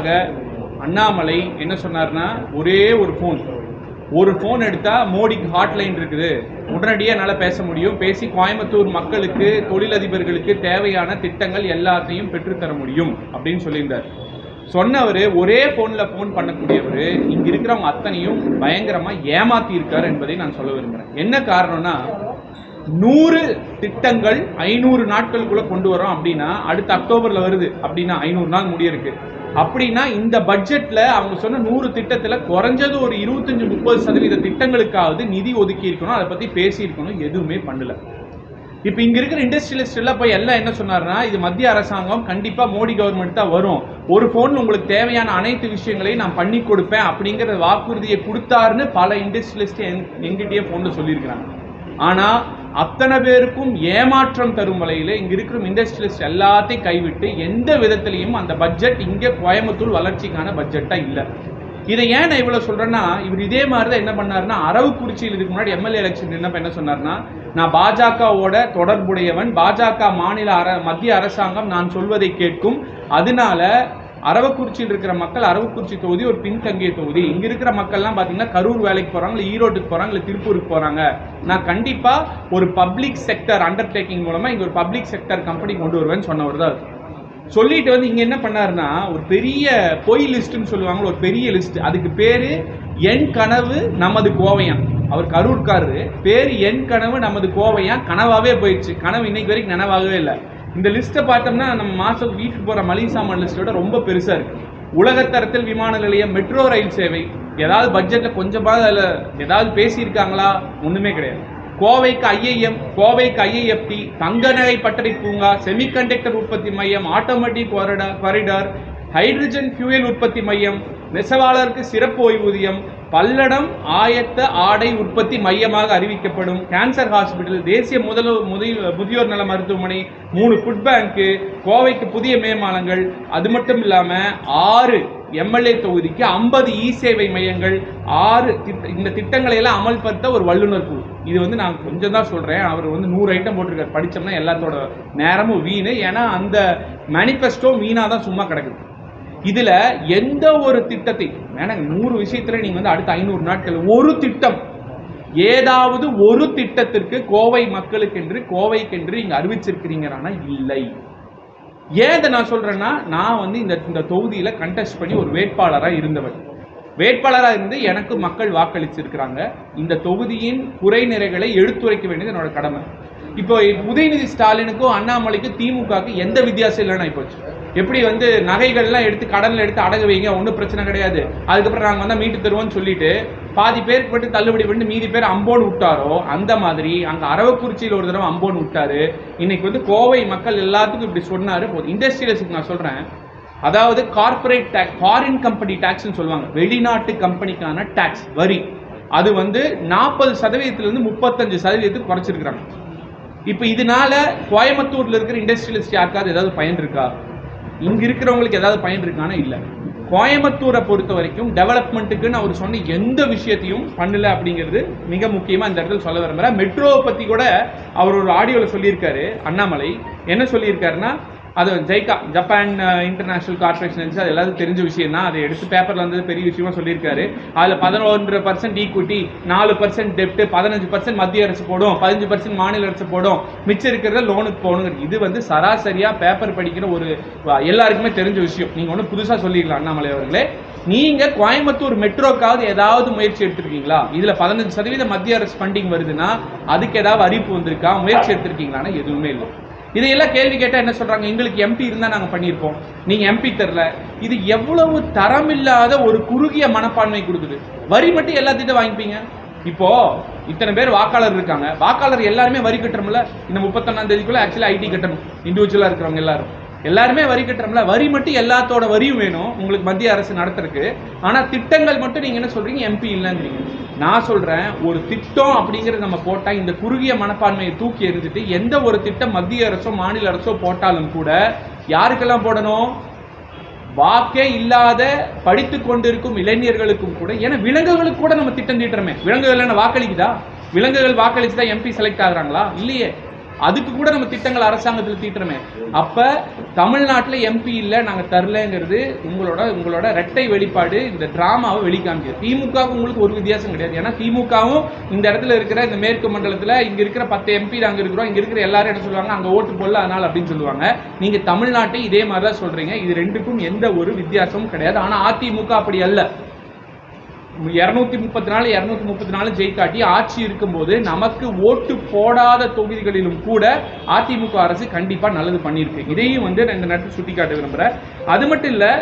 கடைசியாக அண்ணாமலை என்ன சொன்னார்னா ஒரே ஒரு ஃபோன் ஒரு ஃபோன் எடுத்தால் மோடிக்கு ஹாட்லைன் இருக்குது. உடனடியாக என்னால் பேச முடியும். பேசி கோயம்புத்தூர் மக்களுக்கு தொழிலதிபர்களுக்கு தேவையான திட்டங்கள் எல்லாத்தையும் பெற்றுத்தர முடியும் அப்படின்னு சொல்லியிருந்தார். சொன்னவர் ஒரே ஃபோனில் ஃபோன் பண்ணக்கூடியவர் இங்கே இருக்கிறவங்க அத்தனையும் பயங்கரமாக ஏமாத்தியிருக்கார் என்பதை நான் சொல்ல விரும்புகிறேன் என்ன காரணம்னா நூறு திட்டங்கள் ஐநூறு நாட்களுக்குள்ளே கொண்டு வரோம் அப்படின்னா அடுத்த அக்டோபரில் வருது அப்படின்னா ஐநூறு நாள் முடியிருக்கு அப்படின்னா இந்த பட்ஜெட்ல அவங்க சொன்ன நூறு திட்டத்துல குறைஞ்சது ஒரு இருபத்தஞ்சு முப்பது சதவீத திட்டங்களுக்காவது நிதி ஒதுக்கி இருக்கணும். அதை பத்தி பேசியிருக்கணும். எதுவுமே பண்ணல. இப்போ இங்க இருக்கிற இண்டஸ்ட்ரியலிஸ்ட் எல்லாம் போய் எல்லாம் என்ன சொன்னார்னா இது மத்திய அரசாங்கம் கண்டிப்பா மோடி கவர்மெண்ட் தான் வரும். ஒரு ஃபோன் உங்களுக்கு தேவையான அனைத்து விஷயங்களையும் நான் பண்ணி கொடுப்பேன் அப்படிங்கிற வாக்குறுதியை கொடுத்தாருன்னு பல இண்டஸ்ட்ரியலிஸ்ட் எங்கிட்டயே ஃபோன்ல சொல்லியிருக்கிறாங்க. ஆனா அத்தனை பேருக்கும் ஏமாற்றம் தரும் வகையில் இங்கே இருக்கிற இண்டஸ்ட்ரியலிஸ்ட் எல்லாத்தையும் கைவிட்டு எந்த விதத்திலையும் அந்த பட்ஜெட் இங்கே கோயம்புத்தூர் வளர்ச்சிக்கான பட்ஜெட்டாக இல்லை. இதை ஏன் நான் இவ்வளோ சொல்கிறேன்னா இவர் இதே மாதிரி தான் என்ன பண்ணாருன்னா அரவக்குறிச்சியில் இதுக்கு முன்னாடி எம்எல்ஏ எலெக்ஷன் என்ன என்ன சொன்னார்னா நான் பாஜகவோட தொடர்புடையவன் பாஜக மாநில அர மத்திய அரசாங்கம் நான் சொல்வதை கேட்கும். அதனால அரவக்குறிச்சியில் இருக்கிற மக்கள் அரவக்குறிச்சி தொகுதி ஒரு பின்தங்கிய தொகுதி. இங்க இருக்கிற மக்கள்லாம் பாத்தீங்கன்னா கரூர் வேலைக்கு போறாங்க இல்ல ஈரோட்டுக்கு போறாங்க இல்ல திருப்பூருக்கு போறாங்க. நான் கண்டிப்பா ஒரு பப்ளிக் செக்டர் அண்டர்டேக்கிங் மூலமா இங்க ஒரு பப்ளிக் செக்டர் கம்பெனி கொண்டு வருவேன்னு சொன்னவர் தான் சொல்லிட்டு வந்து இங்க என்ன பண்ணாருன்னா ஒரு பெரிய பொய் லிஸ்ட்னு சொல்லுவாங்க ஒரு பெரிய லிஸ்ட். அதுக்கு பேரு என் கனவு நமது கோவையான். அவர் கரூர்காரரு. பேர் என் கனவு நமது கோவையான். கனவாவே போயிடுச்சு. கனவு இன்னைக்கு வரைக்கும் நனவாகவே இல்லை. இந்த லிஸ்ட்டை பார்த்தோம்னா நம்ம மாசம் வீட்டுக்கு போகிற மளிகை சாமான் லிஸ்ட்டோட ரொம்ப பெருசாக இருக்குது உலகத்தரத்தில் விமான நிலையம் மெட்ரோ ரயில் சேவை ஏதாவது பட்ஜெட்டில் கொஞ்சமாவது அதில் ஏதாவது பேசியிருக்காங்களா? ஒன்றுமே கிடையாது. கோவைக்கு ஐஏஎம் கோவைக்கு ஐஏஎஃப்டி தங்க நகை பட்டறை பூங்கா செமிகண்டக்டர் உற்பத்தி மையம் automatic corridor corridor hydrogen fuel உற்பத்தி மையம் நெசவாளருக்கு சிறப்பு ஓய்வூதியம் பல்லடம் ஆயத்த ஆடை உற்பத்தி மையமாக அறிவிக்கப்படும் கேன்சர் ஹாஸ்பிட்டல் தேசிய முதல் முதியோர் நல மருத்துவமனை மூணு ஃபுட் பேங்க்கு கோவைக்கு புதிய மேம்பாலங்கள் அது மட்டும் இல்லாமல் ஆறு எம்எல்ஏ தொகுதிக்கு ஐம்பது இ சேவை மையங்கள் ஆறு திட்ட- இந்த திட்டங்களை எல்லாம் அமல்படுத்த ஒரு வல்லுநர் குழு. இது வந்து நான் கொஞ்சம் தான் சொல்கிறேன் அவர் வந்து நூறு ஐட்டம் போட்டிருக்காரு. படித்தோம்னா எல்லாத்தோட நேரமும் வீணு. ஏன்னா அந்த மேனிஃபெஸ்டோ வீணாக தான் சும்மா கிடக்குது. இதுல எந்த ஒரு திட்டத்தை வேணாங்க நூறு விஷயத்துல நீங்க வந்து அடுத்த ஐநூறு நாட்கள் ஒரு திட்டம். ஏதாவது ஒரு திட்டத்திற்கு கோவை மக்களுக்கென்று கோவைக்கென்று இங்க அறிவிச்சிருக்கிறீங்கன்னா இல்லை. ஏன் இதை நான் சொல்றேன்னா நான் வந்து இந்த இந்த தொகுதியில கண்டெஸ்ட் பண்ணி ஒரு வேட்பாளராக இருந்தவர் வேட்பாளராக இருந்து எனக்கு மக்கள் வாக்களிச்சிருக்கிறாங்க. இந்த தொகுதியின் குறை நிறைகளை எடுத்துரைக்க வேண்டியது என்னோட கடமை. இப்போ உதயநிதி ஸ்டாலினுக்கும் அண்ணாமலைக்கும் திமுகவுக்கு எந்த வித்தியாசம் இல்லைன்னா போச்சு எப்படி வந்து நகைகள்லாம் எடுத்து கடனில் எடுத்து அடகு வைங்க ஒன்றும் பிரச்சனை கிடையாது. அதுக்கப்புறம் நாங்கள் வந்தால் மீட்டு தருவோம்னு சொல்லிட்டு பாதி பேருக்கு மட்டும் தள்ளுபடி பண்ணி மீதி பேர் அம்போன் விட்டாரோ அந்த மாதிரி அங்கே அரவக்குறிச்சியில் ஒரு தடவை அம்போன் விட்டாரு. இன்னைக்கு வந்து கோவை மக்கள் எல்லாத்துக்கும் இப்படி சொன்னார். போதும் இண்டஸ்ட்ரியலிஸ்டுக்கு நான் சொல்கிறேன் அதாவது கார்ப்பரேட் டேக்ஸ் ஃபாரின் கம்பெனி டேக்ஸ்னு சொல்லுவாங்க. வெளிநாட்டு கம்பெனிக்கான டேக்ஸ் வரி. அது வந்து நாற்பது சதவீதத்திலிருந்து முப்பத்தஞ்சு சதவீதத்துக்கு குறைச்சிருக்கிறாங்க. இப்போ இதனால கோயம்புத்தூர்ல இருக்கிற இண்டஸ்ட்ரியலிஸ்ட் யாருக்காவது ஏதாவது பயன் இருக்கா? இங்க இருக்கிறவங்களுக்கு ஏதாவது பயன் இருக்கானா? இல்லை. கோயம்புத்தூரை பொறுத்த வரைக்கும் டெவலப்மெண்ட்டுக்குன்னு அவர் சொன்ன எந்த விஷயத்தையும் பண்ணல அப்படிங்கிறது மிக முக்கியமாக இந்த இடத்துல சொல்ல விரும்புறேன். மெட்ரோவை பற்றி கூட அவர் ஒரு ஆடியோவில் சொல்லியிருக்காரு அண்ணாமலை. என்ன சொல்லியிருக்காருன்னா அது ஜெய்கா ஜப்பான் இன்டர்நேஷனல் கார்பரேஷன் இருந்துச்சு அது எல்லாத்துக்கும் தெரிஞ்ச விஷயம் தான் அதை எடுத்து பேப்பரில் வந்து பெரிய விஷயமா சொல்லியிருக்காரு. அதில் பதினொன்று பர்சன்ட் ஈக்குவிட்டி நாலு பர்சன்ட் டெப்ட் பதினஞ்சு பர்சன்ட் மத்திய அரசு போடும் பதினஞ்சு பர்சன்ட் மாநில அரசு போடும். மிச்சம் இருக்கிறத லோனுக்கு போகணுங்கிறது இது வந்து சராசரியாக பேப்பர் படிக்கிற ஒரு எல்லாருக்குமே தெரிஞ்ச விஷயம். நீங்கள் ஒன்றும் புதுசாக சொல்லிடலாம் அண்ணாமலை அவர்களே. நீங்கள் கோயம்புத்தூர் மெட்ரோக்காவது ஏதாவது முயற்சி எடுத்திருக்கீங்களா? இதில் பதினஞ்சு சதவீதம் மத்திய அரசு ஃபண்டிங் வருதுன்னா அதுக்கு ஏதாவது அறிவிப்பு வந்திருக்கா? முயற்சி எடுத்திருக்கீங்களான்னா எதுவுமே இல்லை. இதையெல்லாம் கேள்வி கேட்டால் என்ன சொல்கிறாங்க எங்களுக்கு எம்பி இருந்தால் நாங்கள் பண்ணியிருப்போம். நீங்கள் எம்பி தெரில இது எவ்வளவு தரம் இல்லாத ஒரு குறுகிய மனப்பான்மை கொடுக்குது. வரி மட்டும் எல்லாத்திட்டும் வாங்கிப்பீங்க. இப்போ இத்தனை பேர் வாக்காளர் இருக்காங்க. வாக்காளர் எல்லாருமே வரி கட்டுறோம்ல இந்த முப்பத்தொன்னாம் தேதிக்குள்ள ஆக்சுவலி ஐடி கட்டணும். இண்டிவிஜுவலாக இருக்கிறவங்க எல்லாரும். எல்லாருமே வரி கட்டுறோம்ல வரி மட்டும் எல்லாத்தோட வரியும் வேணும். உங்களுக்கு மத்திய அரசு நடத்துறதுக்கு. ஆனால் திட்டங்கள் மட்டும் நீங்கள் என்ன சொல்றீங்க? எம்பி இல்லைங்கிறீங்க. நான் சொல்றேன் ஒரு திட்டம் அப்படிங்கறது நம்ம போட்டா இந்த குறுகிய மனப்பான்மையை தூக்கி எறிஞ்சிட்டு எந்த ஒரு திட்டம் மத்திய அரசோ மாநில அரசோ போட்டாலும் கூட யாருக்கெல்லாம் போடணும்? வாக்கே இல்லாத படித்து கொண்டிருக்கும் இளைஞர்களுக்கும் கூட ஏன்னா விலங்குகளுக்கு கூட நம்ம திட்டம் தீட்டுறோமே. விலங்குகள் என்ன வாக்களிக்குதா? விலங்குகள் வாக்களிச்சு தான் எம்பி செலக்ட் ஆகுறாங்களா? இல்லையே. அதுக்கு கூட நம்ம திட்டங்கள் அரசாங்கத்தில் தீட்டுறோமே. அப்ப தமிழ்நாட்டில் எம்பி இல்லை நாங்கள் தரலங்கிறது உங்களோட உங்களோட ரெட்டை வெளிப்பாடு இந்த டிராமாவை வெளிக்காமிக்குது. திமுகவுக்கு உங்களுக்கு ஒரு வித்தியாசம் கிடையாது. ஏன்னா திமுகவும் இந்த இடத்துல இருக்கிற இந்த மேற்கு மண்டலத்தில் இங்கே இருக்கிற பத்து எம்பி நாங்கள் இருக்கிறோம். இங்கே இருக்கிற எல்லாரும் என்ன சொல்லுவாங்க அங்கே ஓட்டு போடல அதனால் அப்படின்னு சொல்லுவாங்க. நீங்கள் தமிழ்நாட்டை இதே மாதிரி தான் சொல்றீங்க. இது ரெண்டுக்கும் எந்த ஒரு வித்தியாசமும் கிடையாது. ஆனால் அதிமுக அப்படி அல்ல. இரநூத்தி முப்பத்தி நாலு இரநூத்தி முப்பத்தி நாலு ஜெயிக்காட்டி ஆட்சி இருக்கும்போது நமக்கு ஓட்டு போடாத தொகுதிகளிலும் கூட அதிமுக அரசு கண்டிப்பாக நல்லது பண்ணியிருக்கு. இதையும் வந்து நான் இந்த நேரத்தில் சுட்டி காட்ட விரும்புகிறேன் அது மட்டும் இல்லை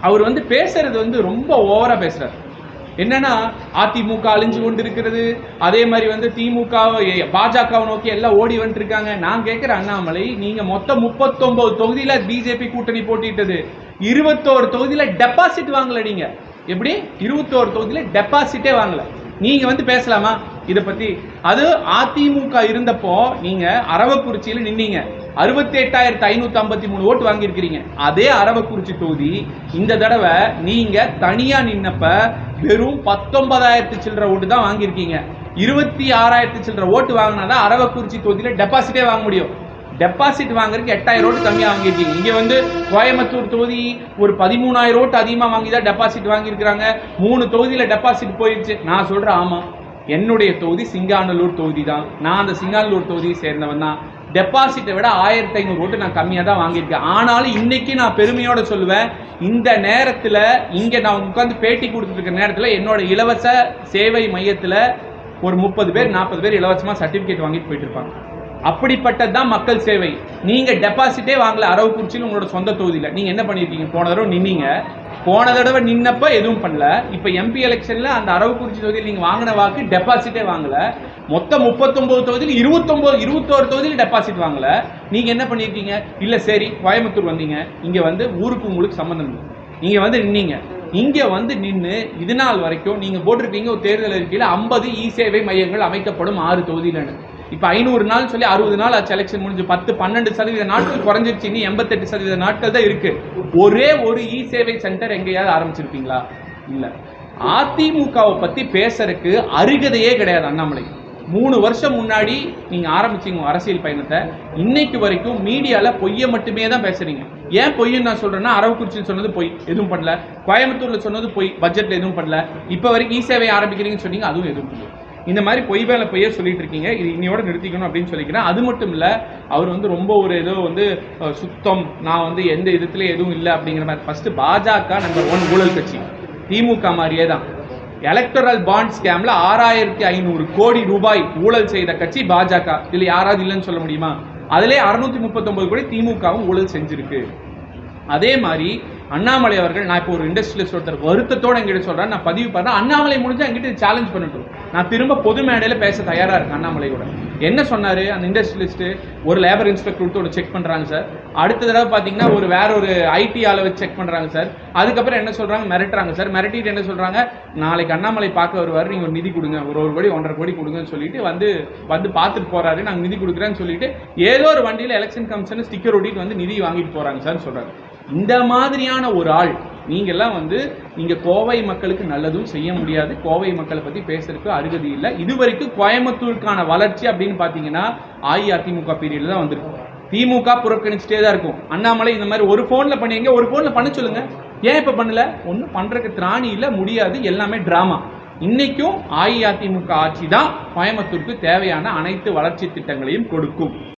அவர் வந்து பேசுறது வந்து ரொம்ப ஓவராக பேசுகிறார் என்னன்னா அதிமுக அழிஞ்சு கொண்டு இருக்கிறது அதே மாதிரி வந்து திமுக பாஜகவை நோக்கி எல்லாம் ஓடி வந்துட்டு இருக்காங்க நான் கேட்குற அண்ணாமலை நீங்க மொத்தம் முப்பத்தொன்பது தொகுதியில பிஜேபி கூட்டணி போட்டிட்டது. இருபத்தோரு தொகுதியில டெபாசிட் வாங்கல நீங்க. எப்படி? இருபத்தோரு தொகுதியில் டெபாசிட்டே வாங்கல. நீங்கள் வந்து பேசலாமா? இதை பற்றி அது அதிமுக இருந்தப்போ நீங்கள் அரவக்குறிச்சியில் நின்னீங்க. அறுபத்தி எட்டாயிரத்தி ஐநூற்றி ஐம்பத்தி மூணு ஓட்டு வாங்கியிருக்கிறீங்க. அதே அரவக்குறிச்சி தொகுதி இந்த தடவை நீங்கள் தனியாக நின்னப்ப வெறும் பத்தொன்பதாயிரத்து சில்லற ஓட்டு தான் வாங்கியிருக்கீங்க. இருபத்தி ஆறாயிரத்து சில்லற ஓட்டு வாங்கினா தான் அரவக்குறிச்சி தொகுதியில் டெபாசிட்டே வாங்க முடியும். டெபாசிட் வாங்குறதுக்கு எட்டாயிரம் ரோட்டு கம்மியாக வாங்கியிருக்கீங்க. இங்கே வந்து கோயம்புத்தூர் தொகுதி ஒரு பதிமூணாயிரம் ரோட்டு அதிகமாக வாங்கி தான் டெபாசிட் வாங்கியிருக்கிறாங்க. மூணு தொகுதியில் டெபாசிட் போயிடுச்சு நான் சொல்கிறேன் ஆமாம் என்னுடைய தொகுதி சிங்காநல்லூர் தொகுதி தான். நான் அந்த சிங்காநல்லூர் தொகுதியை சேர்ந்தவன் தான். டெபாசிட்டை விட ஆயிரத்தி ஐநூறு ஓட்டு நான் கம்மியாக தான் வாங்கியிருக்கேன். ஆனாலும் இன்னைக்கு நான் பெருமையோட சொல்லுவேன் இந்த நேரத்தில் இங்கே நான் உட்காந்து பேட்டி கொடுத்துருக்க நேரத்தில் என்னோட இலவச சேவை மையத்தில் ஒரு முப்பது பேர் நாற்பது பேர் இலவசமாக சர்டிஃபிகேட் வாங்கிட்டு போயிட்டு இருப்பாங்க. அப்படிப்பட்டது தான் மக்கள் சேவை. நீங்கள் டெபாசிட்டே வாங்கல அரவக்குறிச்சியில் உங்களோட சொந்த தொகுதியில். நீங்கள் என்ன பண்ணியிருக்கீங்க போன தடவை நின்னீங்க. போன தடவை நின்னப்ப எதுவும் பண்ணல. இப்போ எம்பி எலெக்ஷனில் அந்த அரவக்குறிச்சி தொகுதியில் நீங்கள் வாங்கின வாக்கு டெபாசிட்டே வாங்கல. மொத்தம் முப்பத்தொம்போது தொகுதியில் இருபத்தொம்போது இருபத்தோரு தொகுதியில் டெபாசிட் வாங்கல. நீங்கள் என்ன பண்ணியிருக்கீங்க இல்லை சரி கோயம்புத்தூர் வந்தீங்க. இங்கே வந்து ஊருக்கு உங்களுக்கு சம்மந்தம் இல்லை. நீங்கள் வந்து நின்னீங்க. இங்கே வந்து நின்று இது நாள் வரைக்கும் நீங்கள் போட்டிருக்கீங்க ஒரு தேர்தல் அறிக்கையில் ஐம்பது இ சேவை மையங்கள் அமைக்கப்படும் ஆறு தொகுதியிலன்னு. இப்போ ஐநூறு நாள் சொல்லி அறுபது நாள் ஆச்சு எலெக்ஷன் முடிஞ்சு. பத்து பன்னெண்டு சதவீத நாட்கள் குறைஞ்சிருச்சு. இன்னும் எண்பத்தெட்டு சதவீத நாட்கள் தான் இருக்கு. ஒரே ஒரு இ சேவை சென்டர் எங்கேயாவது ஆரம்பிச்சிருப்பீங்களா? இல்ல. அதிமுகவை பத்தி பேசுறதுக்கு அருகதையே கிடையாது அண்ணாமலை. மூணு வருஷம் முன்னாடி நீங்க ஆரம்பிச்சீங்க அரசியல் பயணத்தை. இன்னைக்கு வரைக்கும் மீடியால பொய்யை மட்டுமே தான் பேசுறீங்க. ஏன் பொய்ன்னு நான் சொல்றேன்னா அரவக்குறிச்சியில் சொன்னது பொய். எதுவும் பண்ணல. கோயம்புத்தூர்ல சொன்னது பொய். பட்ஜெட்ல எதுவும் பண்ணல. இப்போ வரைக்கும் இ சேவை ஆரம்பிக்கிறீங்கன்னு சொன்னீங்க அதுவும் எதுவும் பண்ணல. இந்த மாதிரி பொய் வேலை பொய்யே சொல்லிட்டு இருக்கீங்க. இது இன்னையோட நிறுத்திக்கணும் அப்படின்னு சொல்லிக்கிறேன். அது மட்டும் இல்லை அவர் வந்து ரொம்ப ஒரு ஏதோ வந்து சுத்தம். நான் வந்து எந்த விதத்துல எதுவும் இல்லை அப்படிங்கிற மாதிரி. ஃபர்ஸ்ட் பாஜக நம்பர் ஒன் ஊழல் கட்சி. திமுக மாதிரியே தான். எலக்டரல் பாண்ட் ஸ்கேம்ல ஆறாயிரத்தி ஐநூறு கோடி ரூபாய் ஊழல் செய்த கட்சி பாஜக. இதுல யாராவது இல்லைன்னு சொல்ல முடியுமா? அதிலே அறுநூத்தி முப்பத்தொன்பது கோடி திமுகவும் ஊழல் செஞ்சிருக்கு. அதே மாதிரி அண்ணாமலை அவர்கள் நான் இப்போ ஒரு இண்டஸ்ட்ரியலிஸ்ட் ஒருத்தர் வருத்தத்தோட எங்கிட்ட சொல்றேன் நான் பதிவு பண்ணேன் அண்ணாமலை முடிஞ்சால் எங்கிட்ட சேலஞ்ச் பண்ணட்டும். நான் திரும்ப பொது மேடையில பேச தயாராக இருக்கேன் அண்ணாமலையோட என்ன சொன்னார்? அந்த இண்டஸ்ட்ரியலிஸ்ட்டு ஒரு லேபர் இன்ஸ்பெக்டர் கொடுத்து ஒரு செக் பண்றாங்க சார். அடுத்த தடவை பாத்தீங்கன்னா ஒரு வேற ஒரு ஐடி ஆளை வச்சு செக் பண்றாங்க சார். அதுக்கப்புறம் என்ன சொல்றாங்க? மிரட்டுறாங்க சார். மிரட்டிட்டு என்ன சொல்றாங்க? நாளைக்கு அண்ணாமலை பார்க்க வருவார் நீங்க ஒரு நிதி கொடுங்க. ஒரு ஒரு கோடி ஒன்றரை கோடி கொடுங்கன்னு சொல்லிட்டு வந்து வந்து பார்த்துட்டு போறாரு. நாங்கள் நிதி கொடுக்குறேன்னு சொல்லிட்டு ஏதோ ஒரு வண்டியில எலெக்ஷன் கமிஷன் ஸ்டிக்கர் ஒட்டிட்டு வந்து நிதி வாங்கிட்டு போறாங்க சார் சொல்றாரு. இந்த மாதிரியான ஒரு ஆள் நீங்கெல்லாம் வந்து நீங்க கோவை மக்களுக்கு நல்லதும் செய்ய முடியாது. கோவை மக்களை பத்தி பேசுறதுக்கு அருகதி இல்லை. இது வரைக்கும் கோயம்புத்தூருக்கான வளர்ச்சி அப்படின்னு பார்த்தீங்கன்னா அஇஅதிமுக பீரியடில் தான் வந்திருக்கு. திமுக புறக்கணிச்சுட்டே தான் இருக்கும். அண்ணாமலை இந்த மாதிரி ஒரு போன்ல பண்ணிங்க ஒரு போன்ல பண்ண சொல்லுங்க. ஏன் இப்ப பண்ணல? ஒன்றும் பண்றதுக்கு திராணி இல்ல முடியாது. எல்லாமே ட்ராமா இன்னைக்கும் அஇஅதிமுக ஆட்சி தான் கோயம்புத்தூருக்கு தேவையான அனைத்து வளர்ச்சி திட்டங்களையும் கொடுக்கும்.